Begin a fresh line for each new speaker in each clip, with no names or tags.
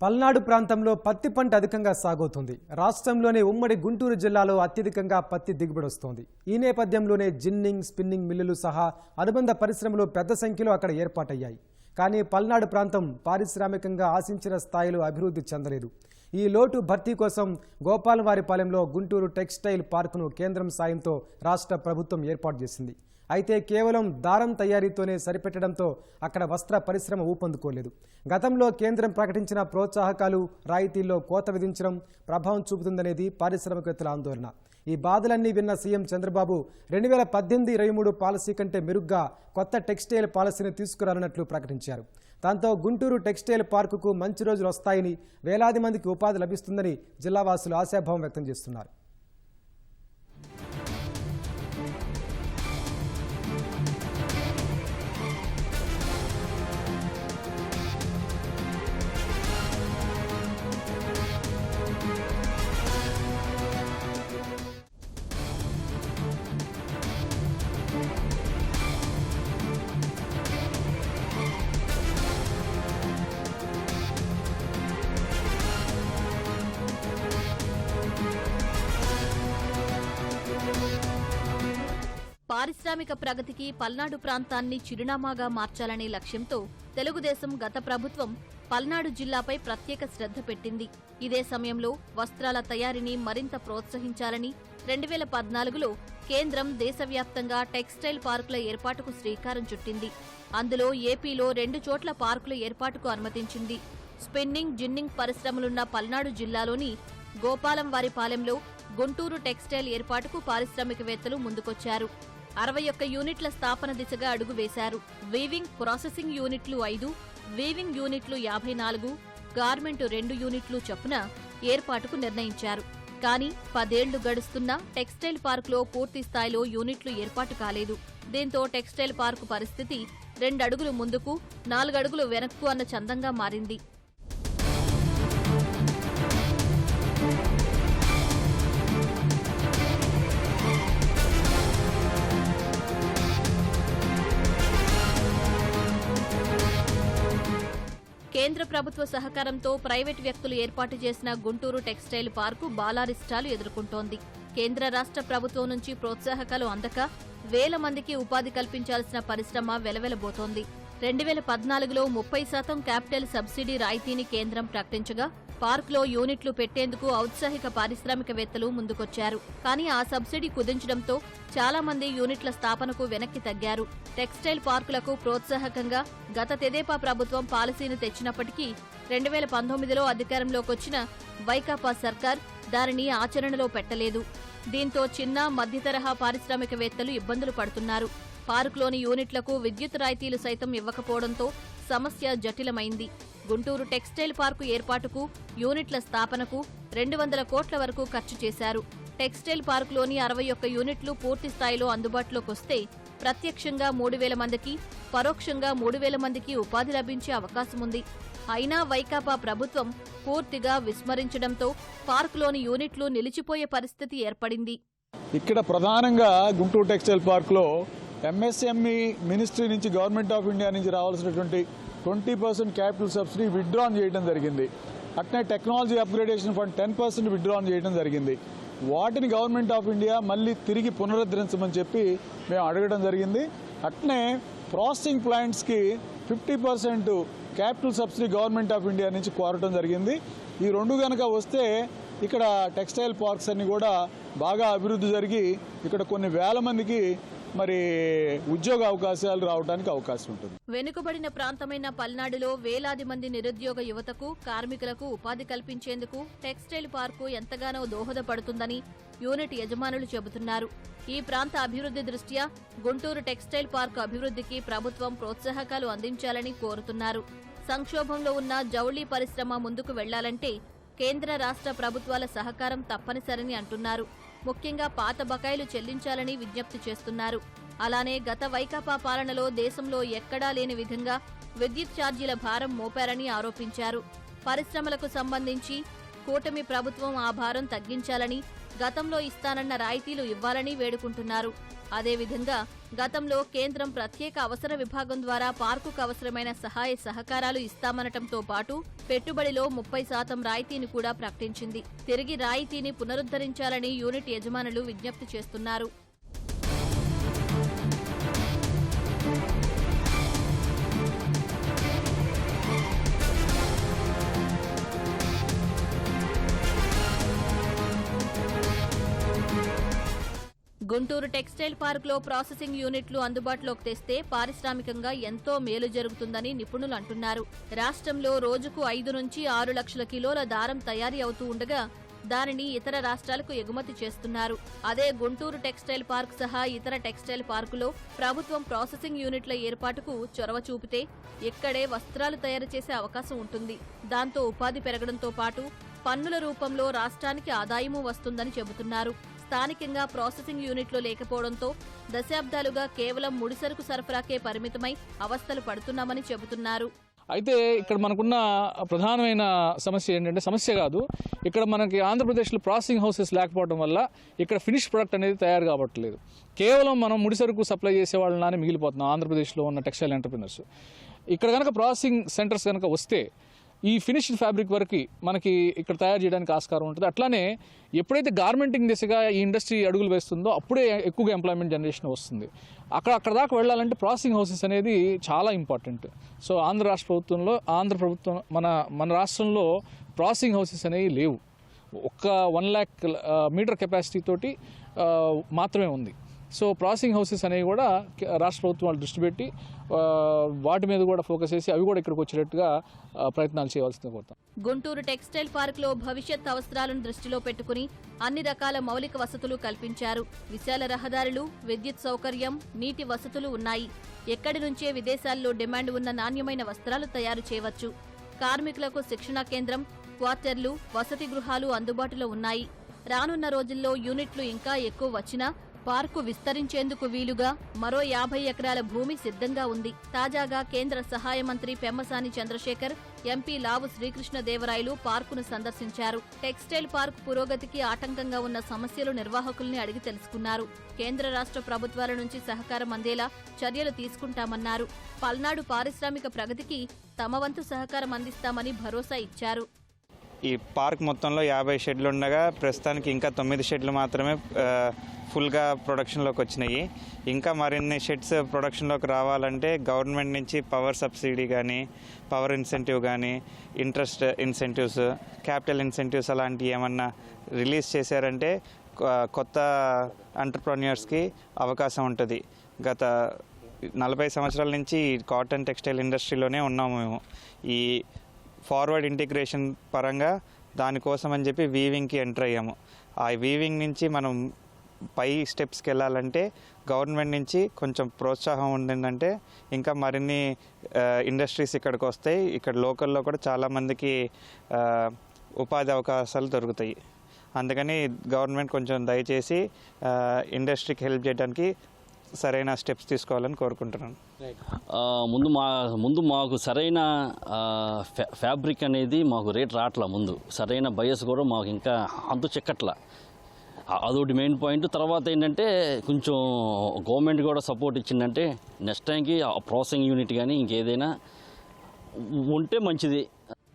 పల్నాడు ప్రాంతంలో పత్తి పంట అధికంగా సాగుతుంది రాష్ట్రంలోని ఉమ్మడి గుంటూరు జిల్లాలో అత్యధికంగా పత్తి దిగుబడి వస్తోంది. ఈ నేపథ్యంలోనే జిన్నింగ్ స్పిన్నింగ్ మిల్లులు సహా అనుబంధ పరిశ్రమలు పెద్ద సంఖ్యలో అక్కడ ఏర్పాటయ్యాయి. కానీ పల్నాడు ప్రాంతం పారిశ్రామికంగా ఆశించిన స్థాయిలో అభివృద్ధి చెందలేదు. ఈ లోటు భర్తీ కోసం గోపాలవారిపాలెంలో గుంటూరు టెక్స్టైల్ పార్కును కేంద్రం సాయంతో రాష్ట్ర ప్రభుత్వం ఏర్పాటు చేసింది. అయితే కేవలం దారం తయారీతోనే సరిపెట్టడంతో అక్కడ వస్త్ర పరిశ్రమ ఊపందుకోలేదు. గతంలో కేంద్రం ప్రకటించిన ప్రోత్సాహకాలు రాయితీల్లో కోత విధించడం ప్రభావం చూపుతుందనేది పారిశ్రామికవేత్తల ఆందోళన. ఈ బాధలన్నీ విన్న సీఎం చంద్రబాబు రెండు వేల పద్దెనిమిది ఇరవై మూడు పాలసీ కంటే మెరుగ్గా కొత్త టెక్స్టైల్ పాలసీని తీసుకురానున్నట్లు ప్రకటించారు. దాంతో గుంటూరు టెక్స్టైల్ పార్కుకు మంచి రోజులు వస్తాయని వేలాది మందికి ఉపాధి లభిస్తుందని జిల్లావాసులు ఆశాభావం వ్యక్తం చేస్తున్నారు.
పారిశ్రామిక ప్రగతికి పల్నాడు ప్రాంతాన్ని చిరునామాగా మార్చాలనే లక్ష్యంతో తెలుగుదేశం గత ప్రభుత్వం పల్నాడు జిల్లాపై ప్రత్యేక శ్రద్ధ పెట్టింది. ఇదే సమయంలో వస్త్రాల తయారీని మరింత ప్రోత్సహించాలని రెండు వేల పద్నాలుగులో కేంద్రం దేశవ్యాప్తంగా టెక్స్టైల్ పార్కుల ఏర్పాటుకు శ్రీకారం చుట్టింది. అందులో ఏపీలో రెండు చోట్ల పార్కుల ఏర్పాటుకు అనుమతించింది. స్పిన్నింగ్ జిన్నింగ్ పరిశ్రమలున్న పల్నాడు జిల్లాలోని గోపాలంవారిపాలెంలో గుంటూరు టెక్స్టైల్ ఏర్పాటుకు పారిశ్రామికవేత్తలు ముందుకొచ్చారు. అరవై ఒక్క యూనిట్ల స్థాపన దిశగా అడుగు వేశారు. వీవింగ్ ప్రాసెసింగ్ యూనిట్లు ఐదు వీవింగ్ యూనిట్లు యాభై నాలుగు గార్మెంట్ రెండు యూనిట్లు చొప్పున ఏర్పాటుకు నిర్ణయించారు. కానీ పదేళ్ళు గడుస్తున్నా టెక్స్టైల్ పార్కులో పూర్తి స్థాయిలో యూనిట్లు ఏర్పాటు కాలేదు. దీంతో టెక్స్టైల్ పార్కు పరిస్థితి రెండడుగులు ముందుకు నాలుగడుగులు వెనక్కు అన్న చందంగా మారింది. కేంద్ర ప్రభుత్వ సహకారంతో ప్రైవేట్ వ్యక్తులు ఏర్పాటు చేసిన గుంటూరు టెక్స్టైల్ పార్కు బాలారిష్టాలు ఎదుర్కొంటోంది. కేంద్ర రాష్ట్ర ప్రభుత్వం నుంచి ప్రోత్సాహకాలు అందక వేల మందికి ఉపాధి కల్పించాల్సిన పరిశ్రమ వెలవెలబోతోంది. రెండు వేల పద్నాలుగులో ముప్పై శాతం క్యాపిటల్ సబ్సిడీ రాయితీని కేంద్రం ప్రకటించగా పార్కులో యూనిట్లు పెట్టేందుకు ఔత్సాహిక పారిశ్రామికవేత్తలు ముందుకొచ్చారు. కానీ ఆ సబ్సిడీ కుదించడంతో చాలా మంది యూనిట్ల స్థాపనకు వెనక్కి తగ్గారు. టెక్స్టైల్ పార్కులకు ప్రోత్సాహకంగా గత తెదేపా ప్రభుత్వం పాలసీని తెచ్చినప్పటికీ రెండు వేల పంతొమ్మిదిలో అధికారంలోకొచ్చిన వైకాపా సర్కార్ దానిని ఆచరణలో పెట్టలేదు. దీంతో చిన్న మధ్యతరహా పారిశ్రామికవేత్తలు ఇబ్బందులు పడుతున్నారు. పార్కులోని యూనిట్లకు విద్యుత్ రాయితీలు సైతం ఇవ్వకపోవడంతో సమస్య జటిలమైంది. గుంటూరు టెక్స్టైల్ పార్కు ఏర్పాటుకు యూనిట్ల స్థాపనకు రెండు వందల కోట్ల వరకు ఖర్చు చేశారు. టెక్స్టైల్ పార్కులోని అరవై ఒక్క యూనిట్లు పూర్తి స్థాయిలో అందుబాటులోకి వస్తే ప్రత్యక్షంగా మూడు వేల మందికి పరోక్షంగా మూడు వేల మందికి ఉపాధి లభించే అవకాశముంది అయినా వైకాపా ప్రభుత్వం పూర్తిగా విస్మరించడంతో పార్కులోని యూనిట్లు నిలిచిపోయే పరిస్థితి ఏర్పడింది.
ఇక్కడ ప్రధానంగా గుంటూరు టెక్స్టైల్ పార్క్లో ఎంఎస్ఎంఈ మినిస్ట్రీ నుంచి గవర్నమెంట్ ఆఫ్ ఇండియా నుంచి రావాల్సినటువంటి twenty percent capital subsidy withdrawn చేయడం జరిగింది. అట్నే technology upgradation fund ten percent withdrawn చేయడం జరిగింది. వాటిని గవర్నమెంట్ ఆఫ్ ఇండియా మళ్ళీ తిరిగి పునరుద్ధరించమని చెప్పి మేము అడగడం జరిగింది. అట్నే processing ప్లాంట్స్కి fifty percent capital subsidy government of India నుంచి కోరటం జరిగింది. ఈ రెండు కనుక వస్తే ఇక్కడ టెక్స్టైల్ పార్క్స్ అన్ని కూడా బాగా అభివృద్ధి జరిగి ఇక్కడ కొన్ని వేల మందికి మరి ఉద్యోగ అవకాశాలు రావడానికి అవకాశం ఉంటుంది.
వెనుకబడిన ప్రాంతమైన పల్నాడులో వేలాది మంది నిరుద్యోగ యువతకు కార్మికులకు ఉపాధి కల్పించేందుకు టెక్స్టైల్ పార్కు ఎంతగానో దోహదపడుతుందని యూనిట్ యజమానులు చెబుతున్నారు. ఈ ప్రాంత అభివృద్ధి దృష్ట్యా గుంటూరు టెక్స్టైల్ పార్కు అభివృద్ధికి ప్రభుత్వం ప్రోత్సాహకాలు అందించాలని కోరుతున్నారు. సంక్షోభంలో ఉన్న జౌళి పరిశ్రమ ముందుకు వెళ్ళాలంటే కేంద్ర రాష్ట్ర ప్రభుత్వాల సహకారం తప్పనిసరని అంటున్నారు. ముఖ్యంగా పాత బకాయిలు చెల్లించాలని విజ్ఞప్తి చేస్తున్నారు. అలానే గత వైకాపా పాలనలో దేశంలో ఎక్కడా లేని విధంగా విద్యుత్ ఛార్జీల భారం మోపారని ఆరోపించారు. పరిశ్రమలకు సంబంధించి కూటమి ప్రభుత్వం ఆ భారం తగ్గించాలని గతంలో ఇస్తానన్న రాయితీలు ఇవ్వాలని వేడుకుంటున్నారు. అదేవిధంగా గతంలో కేంద్రం ప్రత్యేక అవసర విభాగం ద్వారా పార్కుకు అవసరమైన సహాయ సహకారాలు ఇస్తామనటంతో పాటు పెట్టుబడిలో ముప్పై శాతం రాయితీని కూడా ప్రకటించింది. తిరిగి రాయితీని పునరుద్ధరించాలని యూనిట్ యజమానులు విజ్ఞప్తి చేస్తున్నారు. గుంటూరు టెక్స్టైల్ పార్క్లో ప్రాసెసింగ్ యూనిట్లు అందుబాటులోకి తెస్తే పారిశ్రామికంగా ఎంతో మేలు జరుగుతుందని నిపుణులు అంటున్నారు. రాష్ట్రంలో రోజుకు ఐదు నుంచి ఆరు లక్షల కిలోల దారం తయారీ అవుతూ ఉండగా దానిని ఇతర రాష్ట్రాలకు ఎగుమతి చేస్తున్నారు. అదే గుంటూరు టెక్స్టైల్ పార్క్ సహా ఇతర టెక్స్టైల్ పార్కులో ప్రభుత్వం ప్రాసెసింగ్ యూనిట్ల ఏర్పాటుకు చొరవ చూపితే ఇక్కడే వస్త్రాలు తయారు చేసే అవకాశం ఉంటుంది. దాంతో ఉపాధి పెరగడంతో పాటు పన్నుల రూపంలో రాష్ట్రానికి ఆదాయమూ వస్తుందని చెబుతున్నారు. స్థానికంగా ప్రాసెసింగ్ యూనిట్లు లేకపోవడంతో దశాబ్దాలుగా కేవలం ముడిసరుకు సరఫరాకే పరిమితమై అవస్థలు పడుతున్నామని చెబుతున్నారు.
అయితే ఇక్కడ మనకున్న ప్రధానమైన సమస్య ఏంటంటే సమస్య కాదు. ఇక్కడ మనకి ఆంధ్రప్రదేశ్లో ప్రాసెసింగ్ హౌసెస్ లేకపోవడం వల్ల ఇక్కడ ఫినిష్ ప్రొడక్ట్ అనేది తయారు కావట్లేదు కేవలం మనం ముడిసరుకు సప్లై చేసే వాళ్ళని మిగిలిపోతున్నాం ఆంధ్రప్రదేశ్లో ఉన్న టెక్స్టైల్ ఎంటర్ప్రినర్స్. ఇక్కడ కనుక ప్రాసెసింగ్ సెంటర్స్ కనుక వస్తే ఈ ఫినిష్డ్ ఫ్యాబ్రిక్ వరకు మనకి ఇక్కడ తయారు చేయడానికి ఆస్కారం ఉంటుంది. అట్లానే ఎప్పుడైతే గార్మెంటింగ్ దిశగా ఈ ఇండస్ట్రీ అడుగులు వేస్తుందో అప్పుడే ఎక్కువగా ఎంప్లాయ్మెంట్ జనరేషన్ వస్తుంది. అక్కడ అక్కడ దాకా వెళ్ళాలంటే ప్రాసెసింగ్ హౌసెస్ అనేది చాలా ఇంపార్టెంట్ సో ఆంధ్ర రాష్ట్ర ప్రభుత్వంలో ఆంధ్ర ప్రభుత్వం మన మన రాష్ట్రంలో ప్రాసెసింగ్ హౌసెస్ అనేవి లేవు. ఒక్క వన్ ల్యాక్ మీటర్ కెపాసిటీ తోటి మాత్రమే ఉంది. సో ప్రాసెసింగ్ హౌసెస్ అనేవి కూడా రాష్ట్ర ప్రభుత్వం వాళ్ళు దృష్టి పెట్టి వాటి మీద కూడా ఫోకస్ చేసి అవి కూడా ఇక్కడికి వచ్చేటట్టుగా ప్రయత్నాలు చేయవలసింది కోరుతాం.
గుంటూరు టెక్స్టైల్ పార్కులో భవిష్యత్ అవసరాలను దృష్టిలో పెట్టుకుని అన్ని రకాల మౌలిక వసతులు కల్పించారు. విశాల రహదారులు విద్యుత్ సౌకర్యం నీటి వసతులు ఉన్నాయి. ఎక్కడి నుంచే విదేశాల్లో డిమాండ్ ఉన్న నాణ్యమైన వస్త్రాలు తయారు చేయవచ్చు. కార్మికులకు శిక్షణా కేంద్రం క్వార్టర్లు వసతి గృహాలు అందుబాటులో ఉన్నాయి. రానున్న రోజుల్లో యూనిట్లు ఇంకా ఎక్కువ వచ్చినా పార్కు విస్తరించేందుకు వీలుగా మరో యాభై ఎకరాల భూమి సిద్ధంగా ఉంది. తాజాగా కేంద్ర సహాయ మంత్రి పెమ్మసాని చంద్రశేఖర్ ఎంపీ లావు శ్రీకృష్ణదేవరాయలు పార్కును సందర్శించారు. టెక్స్టైల్ పార్క్ పురోగతికి ఆటంకంగా ఉన్న సమస్యలు నిర్వాహకుల్ని అడిగి తెలుసుకున్నారు. కేంద్ర రాష్ట్ర ప్రభుత్వాల నుంచి సహకారం అందేలా చర్యలు తీసుకుంటామన్నారు. పల్నాడు పారిశ్రామిక ప్రగతికి తమ వంతు సహకారం అందిస్తామని భరోసా ఇచ్చారు.
ఈ పార్క్ మొత్తంలో యాభై షెడ్లు ఉండగా ప్రస్తుతానికి ఇంకా తొమ్మిది షెడ్లు మాత్రమే ఫుల్గా ప్రొడక్షన్లోకి వచ్చినాయి. ఇంకా మరిన్ని షెడ్స్ ప్రొడక్షన్లోకి రావాలంటే గవర్నమెంట్ నుంచి పవర్ సబ్సిడీ కానీ పవర్ ఇన్సెంటివ్ కానీ ఇంట్రెస్ట్ ఇన్సెంటివ్స్ క్యాపిటల్ ఇన్సెంటివ్స్ అలాంటివి ఏమన్నా రిలీజ్ చేశారంటే కొత్త ఎంటర్ప్రెన్యూర్స్కి అవకాశం ఉంటుంది. గత నలభై సంవత్సరాల నుంచి కాటన్ టెక్స్టైల్ ఇండస్ట్రీలోనే ఉన్నాము మేము. ఈ ఫార్వర్డ్ ఇంటిగ్రేషన్ పరంగా దానికోసం అని చెప్పి వీవింగ్కి ఎంటర్ అయ్యాము. ఆ వీవింగ్ నుంచి మనం పై స్టెప్స్కి వెళ్ళాలంటే గవర్నమెంట్ నుంచి కొంచెం ప్రోత్సాహం ఉండిందంటే ఇంకా మరిన్ని ఇండస్ట్రీస్ ఇక్కడికి వస్తాయి. ఇక్కడ లోకల్లో కూడా చాలామందికి ఉపాధి అవకాశాలు దొరుకుతాయి. అందుకని గవర్నమెంట్ కొంచెం దయచేసి ఇండస్ట్రీకి హెల్ప్ చేయడానికి సరైన స్టెప్స్ తీసుకోవాలని కోరుకుంటున్నాను.
ముందు మా ముందు మాకు సరైన ఫ్యా- ఫ్యాబ్రిక్ అనేది మాకు రేట్ రావట్లా ముందు. సరైన బయస్ కూడా మాకు ఇంకా అంతు చెక్కట్లా. అదొకటి మెయిన్ పాయింట్ తర్వాత ఏంటంటే కొంచెం గవర్నమెంట్ కూడా సపోర్ట్ ఇచ్చిందంటే నెక్స్ట్ టైంకి ఆ ప్రాసెసింగ్ యూనిట్ కానీ ఇంకేదైనా ఉంటే మంచిది.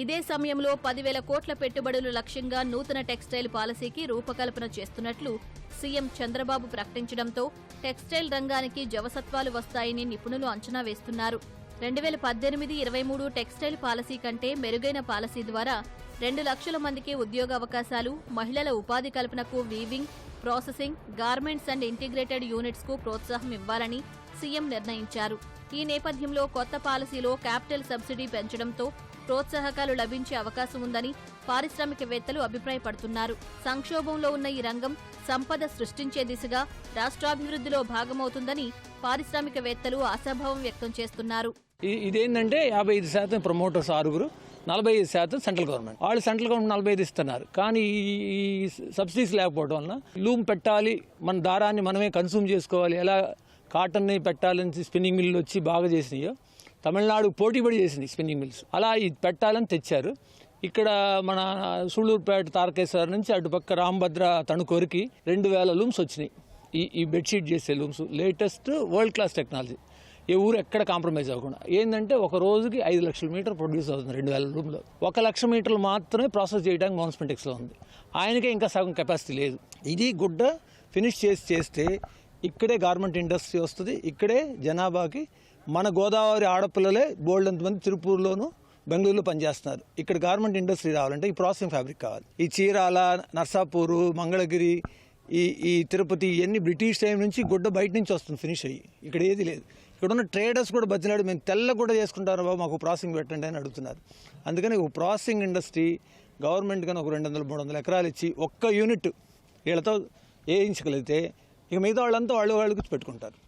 ఇదే సమయంలో పదివేల కోట్ల పెట్టుబడులు లక్ష్యంగా నూతన టెక్స్టైల్ పాలసీకి రూపకల్పన చేస్తున్నట్లు సీఎం చంద్రబాబు ప్రకటించడంతో టెక్స్టైల్ రంగానికి జవసత్వాలు వస్తాయని నిపుణులు అంచనా వేస్తున్నారు. రెండు వేల పద్దెనిమిది ఇరవై మూడు టెక్స్టైల్ పాలసీ కంటే మెరుగైన పాలసీ ద్వారా రెండు లక్షల మందికి ఉద్యోగ అవకాశాలు మహిళల ఉపాధి కల్పనకు weaving processing garments and integrated యూనిట్స్కు ప్రోత్సాహం ఇవ్వాలని సీఎం నిర్ణయించారు. ఈ నేపథ్యంలో కొత్త పాలసీలో క్యాపిటల్ సబ్సిడీ పెంచడంతో ప్రోత్సాహకాలు లభించే అవకాశం ఉందని పారిశ్రామికవేత్తలు అభిప్రాయపడుతున్నారు. సంక్షోభంలో ఉన్న ఈ రంగం సంపద సృష్టించే దిశగా రాష్ట్రాభివృద్ధిలో భాగమవుతుందని పారిశ్రామికవేత్తలు అసభావం వ్యక్తం చేస్తున్నారు.
ఇదేంటంటే యాభై ఐదు శాతం ప్రమోటర్స్ ఆరుగురు నలభై ఐదు శాతం సెంట్రల్ గవర్నమెంట్. వాళ్ళు సెంట్రల్ గవర్నమెంట్ నలభై ఐదు ఇస్తున్నారు. కానీ ఈ- ఈ సబ్సిడీస్ లేకపోవడం వలన లూమ్ పెట్టాలి మన దారాన్ని మనమే కన్సూమ్ చేసుకోవాలి ఎలా కాటన్ని పెట్టాలని స్పిన్నింగ్ మిల్లు వచ్చి బాగా చేసినాయో తమిళనాడు పోటీ పడి చేసింది స్పిన్నింగ్ మిల్స్. అలా ఇది పెట్టాలని తెచ్చారు. ఇక్కడ మన సూళ్ళూరుపేట తారకేశ్వర నుంచి అటుపక్క రాంభద్ర తణుకోరికి రెండు వేల లూమ్స్ వచ్చినాయి. ఈ ఈ బెడ్షీట్ చేసే looms. Latest world class technology ఏ ఊరు ఎక్కడ కాంప్రమైజ్ అవ్వకుండా. ఏంటంటే ఒక రోజుకి ఐదు లక్షల మీటర్ ప్రొడ్యూస్ అవుతుంది రెండు వేల రూమ్లో ఒక లక్ష మీటర్లు మాత్రమే ప్రాసెస్ చేయడానికి మోన్స్పెంటెక్స్లో ఉంది. ఆయనకే ఇంకా సగం కెపాసిటీ లేదు. ఇది గుడ్డ ఫినిష్ చేసి చేస్తే ఇక్కడే గార్మెంట్ ఇండస్ట్రీ వస్తుంది. ఇక్కడే జనాభాకి మన గోదావరి ఆడపిల్లలే బోల్డ్ మంది తిరుపూర్లోను బెంగళూరులో పనిచేస్తున్నారు. ఇక్కడ గార్మెంట్ ఇండస్ట్రీ రావాలంటే ఈ ప్రాసెసింగ్ ఫ్యాబ్రిక్ కావాలి. ఈ చీరాల నర్సాపూరు మంగళగిరి ఈ ఈ తిరుపతి ఇవన్నీ బ్రిటిష్ టైం నుంచి గుడ్డ బయట నుంచి వస్తుంది ఫినిష్ అయ్యి. ఇక్కడ ఏది లేదు. ఇక్కడ ఉన్న ట్రేడర్స్ కూడా బతిలాడు మేము తెల్ల కూడా చేసుకుంటారు బాబు మాకు ప్రాసెసింగ్ పెట్టండి అని అడుగుతున్నారు. అందుకని ఒక ప్రాసెసింగ్ ఇండస్ట్రీ గవర్నమెంట్ కానీ ఒక రెండు వందల మూడు వందల ఎకరాలు ఇచ్చి ఒక్క యూనిట్ వీళ్ళతో వేయించగలిగితే ఇక మిగతా వాళ్ళంతా వాళ్ళు వాళ్ళు పెట్టుకుంటారు